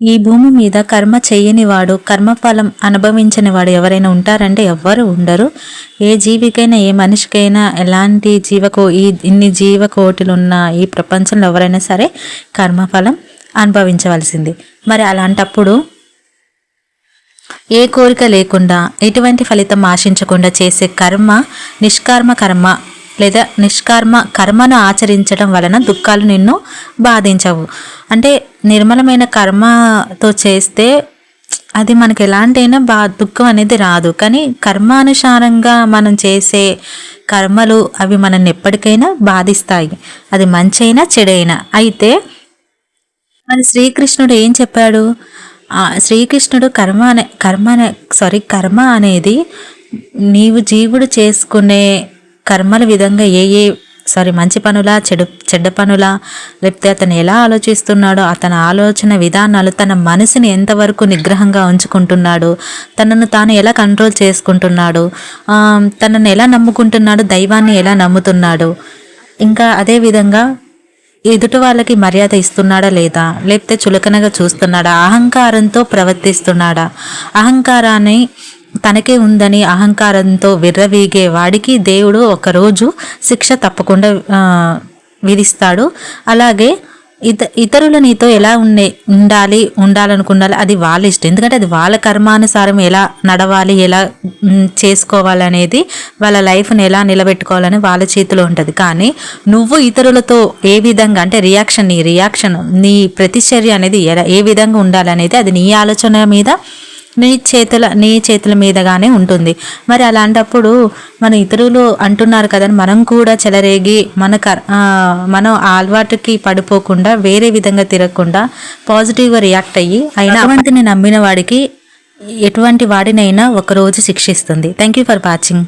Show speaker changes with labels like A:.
A: ఈ భూమి మీద కర్మ చేయనివాడు కర్మఫలం అనుభవించని వాడు ఎవరైనా ఉంటారంటే ఎవ్వరు ఉండరు. ఏ జీవికైనా ఏ మనిషికైనా ఎలాంటి జీవకో ఈ ఇన్ని జీవకోటిలు ఉన్న ఈ ప్రపంచంలో ఎవరైనా సరే కర్మఫలం అనుభవించవలసింది. మరి అలాంటప్పుడు ఏ కోరిక లేకుండా ఎటువంటి ఫలితం ఆశించకుండా చేసే కర్మ నిష్కర్మ కర్మ లేదా నిష్కర్మ కర్మను ఆచరించడం వలన దుఃఖాలు నిన్ను బాధించవు. అంటే నిర్మలమైన కర్మతో చేస్తే అది మనకు ఎలాంటైనా బా దుఃఖం అనేది రాదు. కానీ కర్మానుసారంగా మనం చేసే కర్మలు అవి మనల్ని ఎప్పటికైనా బాధిస్తాయి. అది మంచైనా చెడైనా. అయితే మరి శ్రీకృష్ణుడు ఏం చెప్పాడు? శ్రీకృష్ణుడు కర్మ అనే కర్మ అనే సారీ కర్మ అనేది నీవు జీవుడు చేసుకునే కర్మల విధంగా ఏ ఏ సారీ మంచి పనులా చెడు చెడ్డ పనులా లేకపోతే అతను ఎలా ఆలోచిస్తున్నాడో అతని ఆలోచన విధానాలు తన మనసుని ఎంతవరకు నిగ్రహంగా ఉంచుకుంటున్నాడు తనను తాను ఎలా కంట్రోల్ చేసుకుంటున్నాడు తనను ఎలా నమ్ముకుంటున్నాడు దైవాన్ని ఎలా నమ్ముతున్నాడు. ఇంకా అదే విధంగా ఎదుటి వాళ్ళకి మర్యాద ఇస్తున్నాడా లేదా లేకపోతే చులకనగా చూస్తున్నాడా అహంకారంతో ప్రవర్తిస్తున్నాడా అహంకారాన్ని తనకే ఉందని అహంకారంతో విర్రవీగే వాడికి దేవుడు ఒకరోజు శిక్ష తప్పకుండా విధిస్తాడు. అలాగే ఇత ఇతరులు నీతో ఎలా ఉండే ఉండాలి ఉండాలనుకున్నాలి అది వాళ్ళ ఇష్టం. ఎందుకంటే అది వాళ్ళ కర్మానుసారం ఎలా నడవాలి ఎలా చేసుకోవాలనేది వాళ్ళ లైఫ్ని ఎలా నిలబెట్టుకోవాలని వాళ్ళ చేతిలో ఉంటుంది. కానీ నువ్వు ఇతరులతో ఏ విధంగా అంటే రియాక్షన్ నీ రియాక్షన్ నీ ప్రతిచర్య అనేది ఎలా ఏ విధంగా ఉండాలనేది అది నీ ఆలోచన మీద నీ చేతుల నీ చేతుల మీదగానే ఉంటుంది. మరి అలాంటప్పుడు మన ఇతరులు అంటున్నారు కదా మనం కూడా చెలరేగి మన కర్ మనం అలవాటుకి పడిపోకుండా వేరే విధంగా తిరగకుండా పాజిటివ్గా రియాక్ట్ అయ్యి అయినా భగవంతుని నమ్మిన వాడికి ఎటువంటి వాడినైనా ఒకరోజు శిక్షిస్తుంది. Thank you for watching.